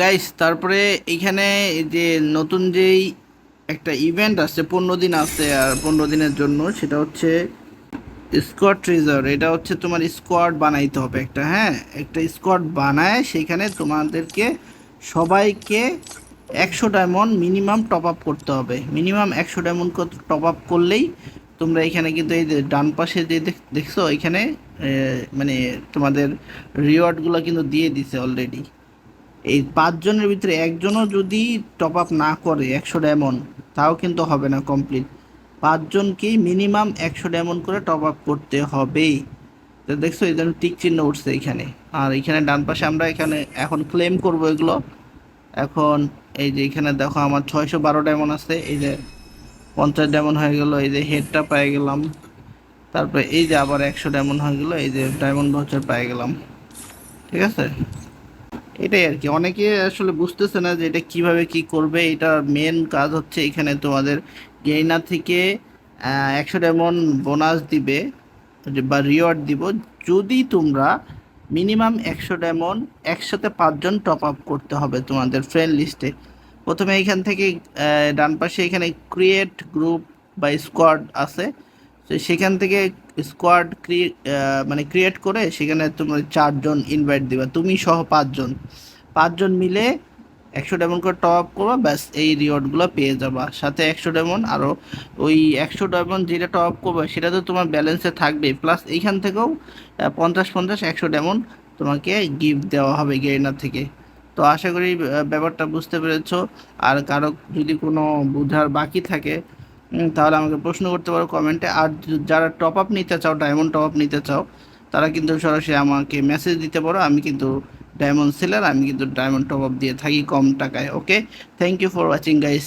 Guys তারপরে এইখানে এই যে নতুন যেই একটা ইভেন্ট আছে পনেরো দিন আছে আর পনেরো দিনের জন্য, সেটা হচ্ছে স্কোয়াড ট্রেজার এটা হচ্ছে তোমার স্কোয়াড বানাইতে হবে একটা হ্যাঁ? একটা স্কোয়াড বানায়, সেখানে তোমাদেরকে সবাইকে একশো ডায়মন্ড মিনিমাম টপ আপ করতে হবে। মিনিমাম একশো ডায়মন্ড টপ আপ করলেই তোমরা এখানে কিন্তু এই ডান পাশে যে দেখ- দেখছ, এখানে মানে তোমাদের রিওয়ার্ডগুলো কিন্তু দিয়ে দিছে অলরেডি এই পাঁচজনের ভিতরে একজনও যদি টপ আপ না করে একশো ডায়মন্ড, তাও কিন্তু হবে না কমপ্লিট পাঁচজনকেই মিনিমাম একশো ডায়মন্ড করে টপ আপ করতে হবেই। তো দেখছ, এই জন্য টিক চিহ্ন উঠছে এখানে। আর এখানে ডান পাশে আমরা এখানে এখন ক্লেম করব এগুলো। এখন এই যে এখানে দেখো, আমার ছয়শো বারো ডায়মন্ড আছে। এই যে পঞ্চাশ ডায়মন্ড হয়ে গেল, এই যে হেডটা পেয়ে গেলাম। তারপরে এই যে আবার একশো ডায়মন্ড হয়ে গেলো, এই যে ডায়মন্ড ভাউচার পেয়ে গেলাম। ঠিক আছে? এটাই আর কি অনেকে আসলে বুঝতেছে না যে এটা কীভাবে কি করবে, এটা মেন কাজ হচ্ছে এখানে তোমাদের গেইনা থেকে একশো ডায়মন্ড বোনাস দিবে, বা রিওয়ার্ড দিব। যদি তোমরা মিনিমাম একশো ডায়মন্ড একসাথে পাঁচজন টপ আপ করতে হবে তোমাদের ফ্রেন্ড লিস্টে প্রথমে এখান থেকে ডান পাশে এখানে ক্রিয়েট গ্রুপ বা স্কোয়াড আছে। তো সেখান থেকে স্কোয়াড মানে ক্রিয়েট করে সেখানে তোমরা চারজন ইনভাইট দিবা। তুমি সহ পাঁচজন। পাঁচজন মিলে একশো ডায়মন্ড করে টপ আপ করবা, ব্যাস এই রিওয়ার্ডগুলো পেয়ে যাবা। সাথে একশো ডায়মন্ড আরও ওই একশো ডায়মন্ড যেটা টপ আপ করবে, সেটা তো তোমার ব্যালেন্সে থাকবে প্লাস এইখান থেকেও পঞ্চাশ পঞ্চাশ একশো ডায়মন্ড তোমাকে গিফট দেওয়া হবে গেরিনার থেকে। তো আশা করি ব্যাপারটা বুঝতে পেরেছ। আর কারও যদি কোনো বোঝার বাকি থাকে তাহলে আমাকে প্রশ্ন করতে পারো কমেন্টে আর যারা টপ আপ নিতে চাও ডায়মন্ড টপ আপ নিতে চাও, তারা কিন্তু সরাসরি আমাকে মেসেজ দিতে পারো। আমি কিন্তু ডায়মন্ড সেলার আমি কিন্তু ডায়মন্ড টপ আপ দিয়ে থাকি কম টাকায় okay thank you for watching guys